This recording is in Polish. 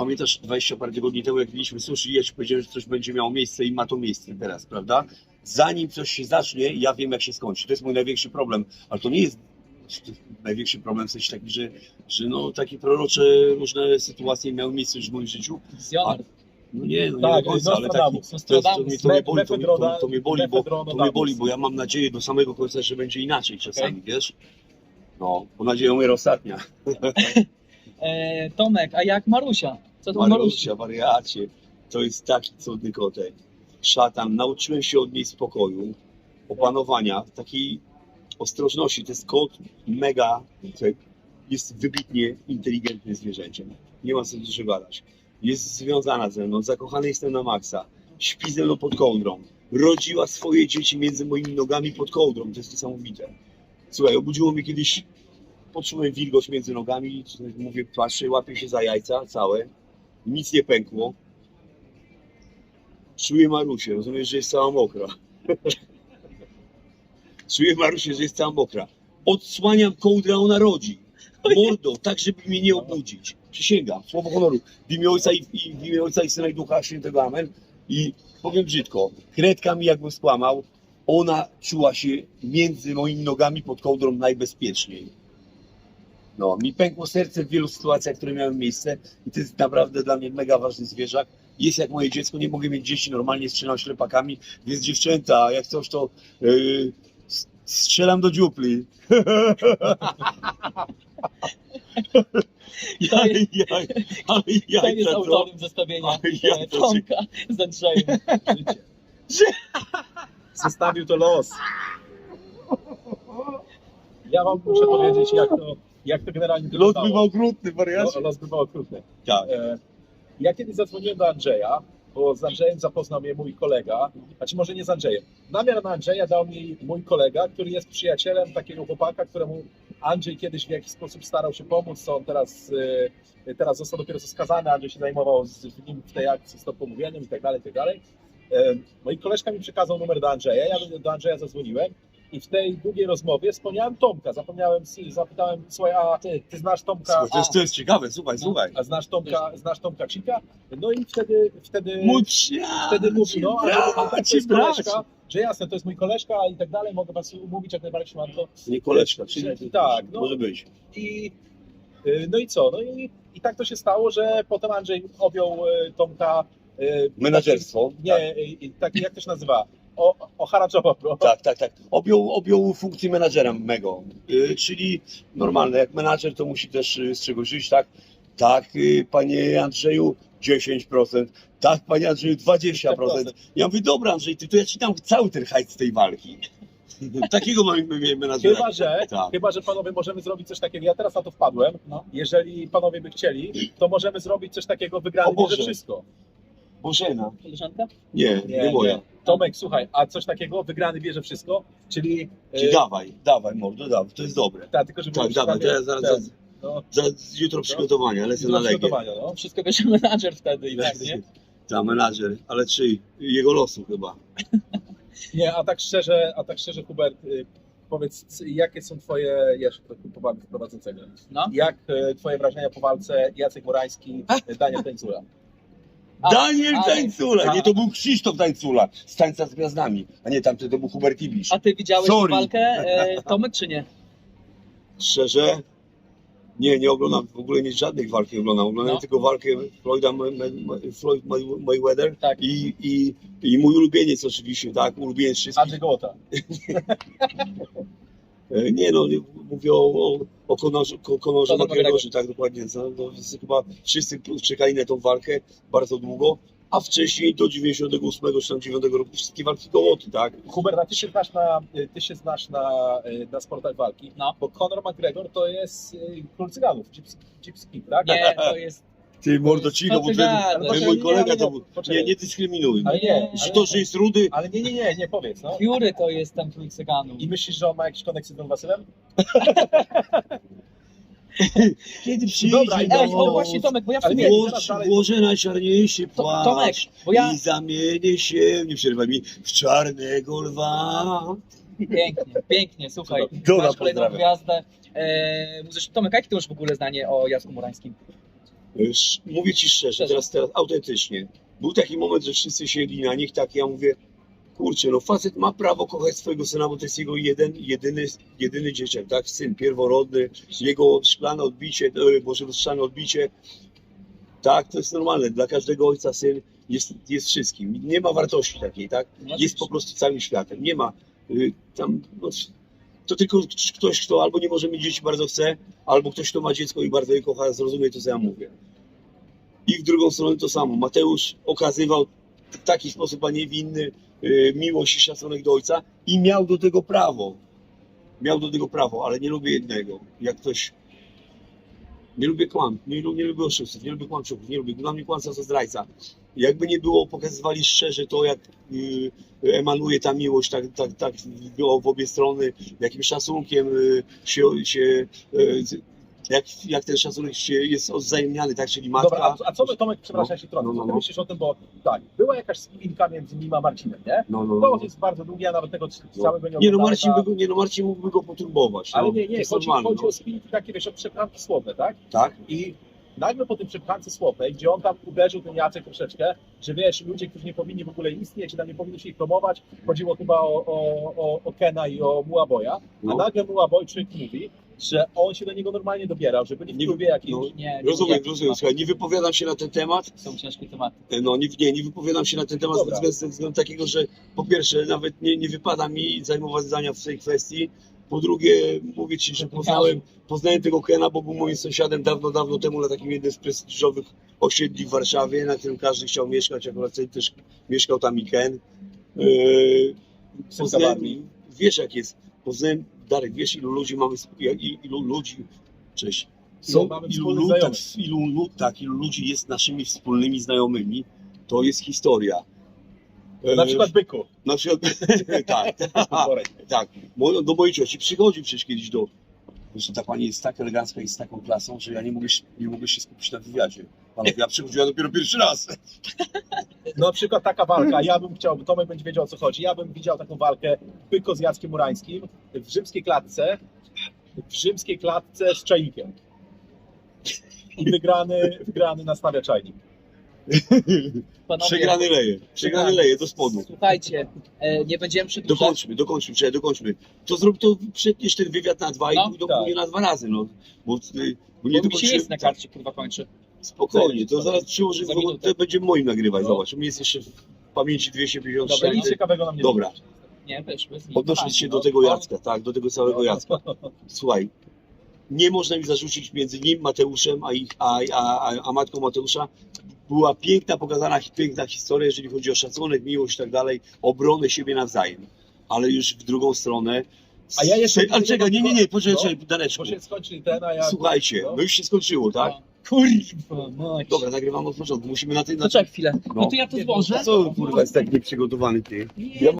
pamiętasz 20 parę tygodni temu, jak mieliśmy sushi, ja ci powiedziałem, że coś będzie miało miejsce i ma to miejsce teraz, prawda? Zanim coś się zacznie, ja wiem, jak się skończy. To jest mój największy problem, ale to nie jest największy problem w sensie taki, że, że no, takie prorocze różne sytuacje miały miejsce już w moim życiu. Wizjoner. No nie, no nie Tak, do końca, ale taki, to, jest, to, mnie, to, mnie boli, to, mnie, to, to mnie boli, bo, to mnie boli, bo ja mam nadzieję do samego końca, że będzie inaczej czasami, wiesz? No, bo nadzieja umiera ostatnia. E, Tomek, a jak Marusia? Co to wariacie, to jest taki cudny kotek. Szatan, nauczyłem się od niej spokoju, opanowania, takiej ostrożności. To jest kot mega, jest wybitnie inteligentnym zwierzęciem. Nie ma co dużo gadać. Jest związana ze mną, zakochany jestem na maksa. Śpi ze mną pod kołdrą. Rodziła swoje dzieci między moimi nogami pod kołdrą. To jest niesamowite. Słuchaj, obudziło mnie kiedyś, poczułem wilgoć między nogami, mówię, patrzę, łapię się za jajca całe, nic nie pękło. Czuję Marusię, rozumiesz, że jest cała mokra. Czuję Marusię, że jest cała mokra. Odsłaniam kołdrę, ona rodzi. Mordo, tak żeby mnie nie obudzić. Przysięgam, słowo honoru. W imię Ojca i, i, w imię Ojca i Syna i Ducha Świętego Amen. I powiem brzydko, kredka mi jakby skłamał, ona czuła się między moimi nogami pod kołdrą najbezpieczniej. No, mi pękło serce w wielu sytuacjach, które miały miejsce i to jest naprawdę dla mnie mega ważny zwierzak. Jest jak moje dziecko, nie mogę mieć dzieci, normalnie strzelam ślepakami, więc dziewczęta, jak coś to yy, strzelam do dziupli. Jaj, jaj, ale to jest autorem zestawienia ja to Tomka z Andrzejem. Zostawił to los. Ja wam muszę powiedzieć, jak to, jak to generalnie Los wyglądało. bywa okrutny, No, wariacie. los bywał okrutny. Tak. E, Ja kiedyś zadzwoniłem do Andrzeja, bo z Andrzejem zapoznał mnie mój kolega, znaczy może nie z Andrzejem. Namiar na Andrzeja dał mi mój kolega, który jest przyjacielem takiego chłopaka, któremu Andrzej kiedyś w jakiś sposób starał się pomóc, co on teraz, e, teraz został dopiero skazany, Andrzej się zajmował z w nim w tej akcji z pomówieniem i tak dalej, i tak dalej. E, Mój koleżka mi przekazał numer do Andrzeja, ja do Andrzeja zadzwoniłem i w tej długiej rozmowie wspomniałem Tomka, zapomniałem, zapytałem, słuchaj, a ty, ty znasz Tomka, Słuchaj, to, jest, to jest ciekawe, słuchaj, No. słuchaj. a znasz Tomka, znasz Tomka Cika? No i wtedy, wtedy, Mój przyjaciel, wtedy mówił, no, to, to bracie, jest koleżka, że jasne, to jest mój koleżka i tak dalej, mogę was umówić jak najbardziej szybko. Nie koleczka, czyli Tak, no. może być. I y, no i co? No i, i tak to się stało, że potem Andrzej objął y, Tomka y, Menadżerstwo. Nie, y, taki jak to się nazywa? O, Oharadżowa, bro. Tak, tak, tak. Objął, objął funkcję menadżera mego, y, czyli normalne, jak menadżer to musi też y, z czegoś żyć, tak? Tak, y, panie Andrzeju, 10%, tak, panie Andrzeju, 20%. Ja mówię, dobra Andrzej, ty, to ja ci dam cały ten hajs z tej walki. Takiego mamy my menadżera. Chyba, że, Tak. chyba, że panowie możemy zrobić coś takiego. Ja teraz na to wpadłem. No. Jeżeli panowie by chcieli, to możemy zrobić coś takiego wygrany O bierze wszystko. Bożena. Koleżanka? Nie, nie, moja. Tomek, słuchaj, a coś takiego, wygrany bierze wszystko, czyli... Czyli e, dawaj, dawaj, mordo, dawaj, to jest dobre. Tak, tylko żeby... Tak, dawaj, to ja zaraz, ten, zaraz, no, zaraz jutro przygotowania, lecę do na Legię. przygotowania, no. Wszystko bierze menadżer wtedy i tak, nie? Ta menadżer, ale czy jego losu chyba. Nie, a tak szczerze, a tak szczerze, Hubert, y, powiedz, jakie są twoje, jeszcze pobawię prowadzącego, No. jak e, twoje wrażenia po walce Jacek Murański, e, Daniel Tańcula? Daniel ale- Tańcula! Nie, to był Krzysztof Tańcula z Tańca z Gwiazdami, a nie tamty to był Hubert Ibisz. A ty widziałeś Sorry. walkę, e, Tomek, czy nie? Szczerze? Nie, nie oglądam w ogóle nie żadnych walk nie oglądam. Oglądam No. tylko walkę Floyda Floyd May- Mayweather Tak. i, i, i mój ulubieniec oczywiście, tak, ulubieniec wszystkich. Andrzej Gołota. E, Nie no, mówię o, o, o Konorze, Konorze tak dokładnie. No, chyba wszyscy czekali na tą walkę bardzo długo, a wcześniej do 98 czy tam 9 roku wszystkie walki gołoty, tak? Hubert, a ty się znasz na, y, ty się znasz na, y, na sportach walki, No. bo Conor McGregor to jest król cyganów, Gypsy, Gypsy King, tak? Nie, to jest... Ty mordo cicho, Co bo ty ten, mój nie, kolega ale to nie, był- nie, nie dyskryminuj. Ale nie, Że ale to, że jest rudy, Ale nie, nie, nie, nie powiedz, no. Fury to jest ten król cyganów. I myślisz, że on ma jakiś koneksję z Don Wasylem? kiedy przyjdzie Dobra, Ej, noc, o właśnie Tomek, bo ja w sumie... dalej- włożę najczarniejszy To, płaszcz Tomek, bo ja... i zamienię się, nie przerywaj mi, w czarnego lwa. Pięknie, pięknie, słuchaj. Dobra, masz kolejną gwiazdę. E. Tomek, jakie ty masz w ogóle zdanie o Jacku Murańskim? Mówię ci szczerze, teraz, teraz autentycznie. Był taki moment, że wszyscy siedli na nich, tak ja mówię, kurczę, no facet ma prawo kochać swojego syna, bo to jest jego jeden, jedyny, jedyny dzieciak, tak? Syn pierworodny, jego szklane odbicie, e, boże, lustrzane odbicie. Tak, to jest normalne. Dla każdego ojca syn jest, jest wszystkim. Nie ma wartości takiej, tak? Jest po prostu całym światem. Nie ma y, tam. No, to tylko ktoś, kto albo nie może mieć dzieci, bardzo chce, albo ktoś, kto ma dziecko i bardzo je kocha, zrozumie to, co ja mówię. I w drugą stronę to samo. Mateusz okazywał w taki sposób, a nie w inny, y, miłość i szacunek do ojca i miał do tego prawo. Miał do tego prawo, ale nie lubię jednego. Jak ktoś. Nie lubię kłam, nie, nie lubię oszustów, nie lubię kłamczuków, nie lubię. Dla mnie kłamca to zdrajca. Jakby nie było, pokazywali szczerze to, jak y, emanuje ta miłość, tak, tak, tak było w obie strony, jakim szacunkiem y, się, się y, jak, jak ten szacunek się jest odwzajemniany, tak, czyli matka. Dobra, a, a co by Tomek, przepraszam, No, trącę, no, no, ty no. myślisz o tym, bo tak, była jakaś spinka między nim a Marcinem, nie? no, no, To no. jest bardzo długie, ja nawet tego No. całego nie Nie no, Marcin by go, nie no, Marcin mógłby go poturbować. Ale no. nie, To nie, jest chodzi, chodzi no. o spinki takie, wiesz, o przepranki słowne, tak? Tak? I nagle po tym przepchance słownej, gdzie on tam uderzył ten Jacek troszeczkę, że wiesz, ludzie, którzy nie powinni w ogóle istnieć, tam nie powinni się ich promować, chodziło chyba o, o, o, o Kena i o Muaboya, a No. nagle Muabojczyk mówi, że on się do niego normalnie dobierał, że byli w Nie- klubie jakimś. no. Nie, nie Rozumiem, jakiś rozumiem. Słuchaj, nie wypowiadam się na ten temat. Są ciężkie tematy. No nie, nie, nie wypowiadam się na ten temat Dobra. ze względu, takiego, że po pierwsze nawet nie, nie wypada mi zajmować zdania w tej kwestii. Po drugie, mówię ci, że poznałem, poznałem tego Kena, bo był moim sąsiadem dawno, dawno temu na takim jednym z prestiżowych osiedli w Warszawie, na którym każdy chciał mieszkać, akurat też mieszkał tam i Ken. Synka poznałem, wiesz jak jest, poznałem, Darek, wiesz ilu ludzi mamy, ilu ludzi, cześć, Ilu mamy ilu, wspólnych lu- znajomych. tak, ilu, lu- tak, ilu ludzi jest naszymi wspólnymi znajomymi, to jest historia. Na E, przykład Byku. na przykład tak, tak. Mo- Do mojej cioci przychodził przecież kiedyś do. Zresztą ta pani jest tak elegancka i z taką klasą, że ja nie mogę, nie mogę się skupić na wywiadzie. Panowie, ja przychodziła dopiero pierwszy raz. No na przykład taka walka, ja bym chciał, Tomek będzie wiedział o co chodzi, ja bym widział taką walkę Byko z Jackiem Murańskim w rzymskiej klatce, w rzymskiej klatce z czajnikiem. I wygrany, wygrany nastawia czajnik. Panowie, Przegrany leje, przegrany leje do spodu. Słuchajcie, e, nie będziemy przedłużać. Dokończmy, dokończmy, czekaj, dokończmy. To zrób to, przetniesz ten wywiad na dwa No, i to tak. później na dwa razy, no. Bo, y, bo Bo nie mi się jest na karcie, kurwa, kończy. Spokojnie, to zaraz przyłożymy, Za bo minutę. to będzie moim nagrywać, No. zobacz. Mi jest jeszcze w pamięci 256. Dobra, nic ciekawego nam nie Dobra. Nie, wiesz, bez nich. Odnosząc się no, do tego no, Jacka, tak, do tego całego Jacka. Słuchaj, nie można mi zarzucić między nim, Mateuszem, a, ich, a, a, a, a matką Mateusza. Była piękna, pokazana piękna historia, jeżeli chodzi o szacunek, miłość i tak dalej, obronę siebie nawzajem. Ale już w drugą stronę. A ja jeszcze- Ale czekaj, nie, nie, nie, poczekaj, No, czekaj. Bo się skończy ten, a ja... Słuchajcie, No. no już się skończyło, tak? Kurwa, mać. Dobra, nagrywamy od początku. Musimy na tym. Poczekaj chwilę. No. No to ja to złożę. Co kurwa jest tak nieprzygotowany ty? Nie, Ja